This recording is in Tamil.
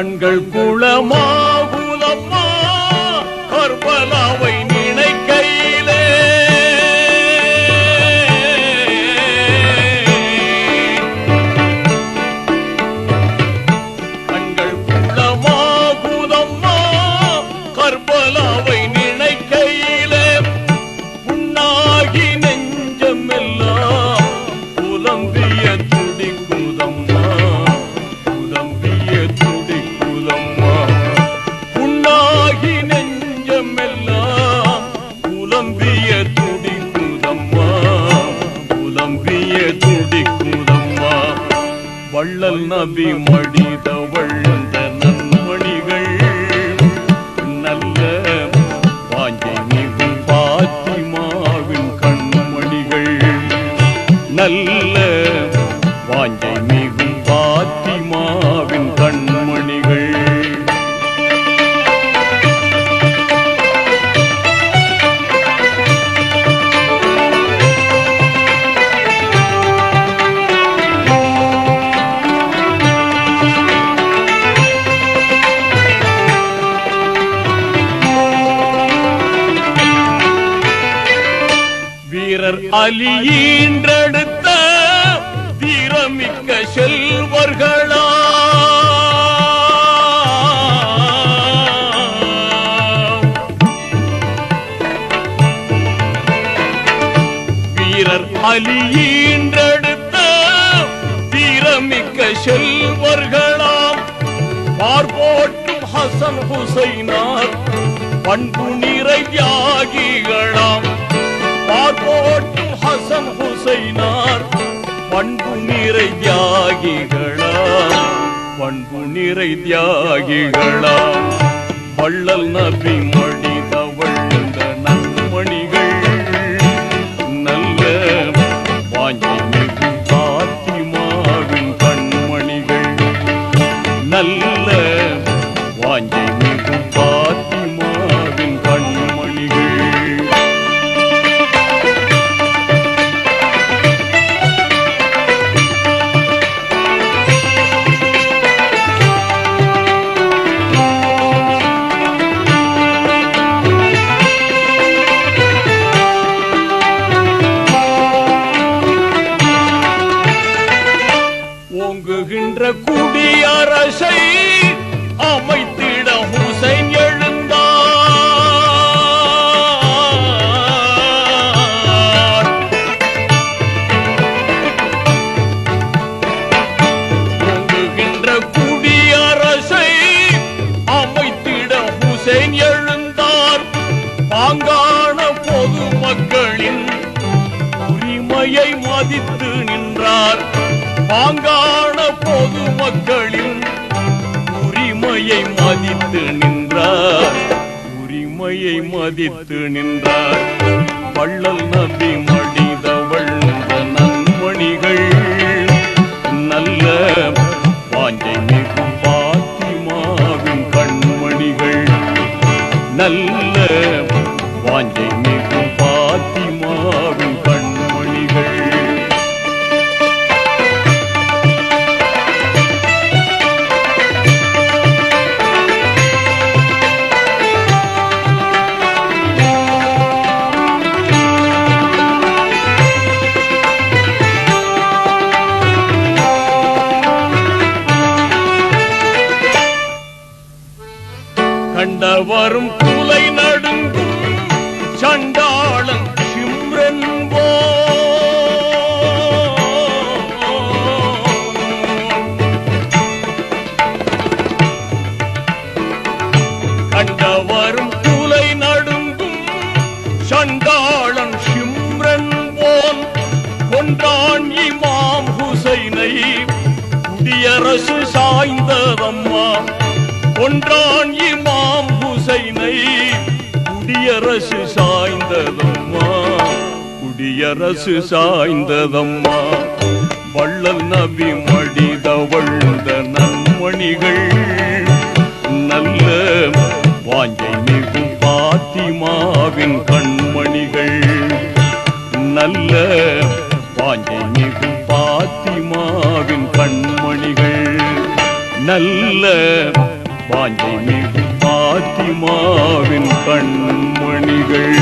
கண்கள் குளமாகுதம்மா கர்பலாவை நினைக்கையிலே. கண்கள் குளமாகுதம்மா கர்பலாவை நினைக்கையிலே. புண்ணாகி நெஞ்சமெல்லாம் புலம்பிய துடிக்குதம்மா. வள்ளல் நபி மடிதம் வீரர் அலியீன்றெடுத்த தீரமிக்க செல்வர்களா? வீரர் அலியீன்றெடுத்த தீரமிக்க செல்வர்களாம். பார்போட்டும் ஹசன் ஹுசைனார் பண்பு நிறை தியாகிகளாம் பார்போட்டும் ஹசன் ஹுசைனார். பண்பு நிறை தியாகிகளா பண்பு நிறை தியாகிகளா வள்ளல் நபி மடிதவள் நன்மணிகள். நல்ல வாஞ்சை பாத்திமாவின் கண்மணிகள். நல்ல வாஞ்சை பா குடியரசை அமைத்திட ஹுசைன் எழுந்தார். ஓங்குகின்ற குடியரசை அமைத்திட ஹுசைன் எழுந்தார். பாங்கான பொது மக்களின் உரிமையை மதித்து நின்றார். பாங்கான பொது மக்களின் உரிமையை மதித்து நின்றார். உரிமையை மதித்து நின்றார். வள்ளல் நபி மடிதவள் நன்மணிகள். நல்ல வாஞ்சை மிகும் பாத்திமாவின் கண்மணிகள். நல்ல வரும் குலை நடுங்கும் சண்டாளன் சிம்ரன்போ கண்டவரும் குலை நடுங்கும் சண்டாளன் சிம்ரன் போல். கொன்றான் இமாம் ஹுசைனை குடியரசு சாய்ந்ததம்மா. ஒன்றான் இமாம் குடியரசு சாய்ந்ததம்மா குடியரசு சாய்ந்ததம்மா. வள்ளல் நபி மடித மடிதவழ்ந்த நன்மணிகள் நல்ல வாஞ்சை மிகு பாத்திமாவின் கண்மணிகள் நல்ல வாஞ்சை மிகு பாத்திமாவின் கண்மணிகள் நல்ல வாஞ்சை மிகு பாத்திமாவின் கண்மணிகள்.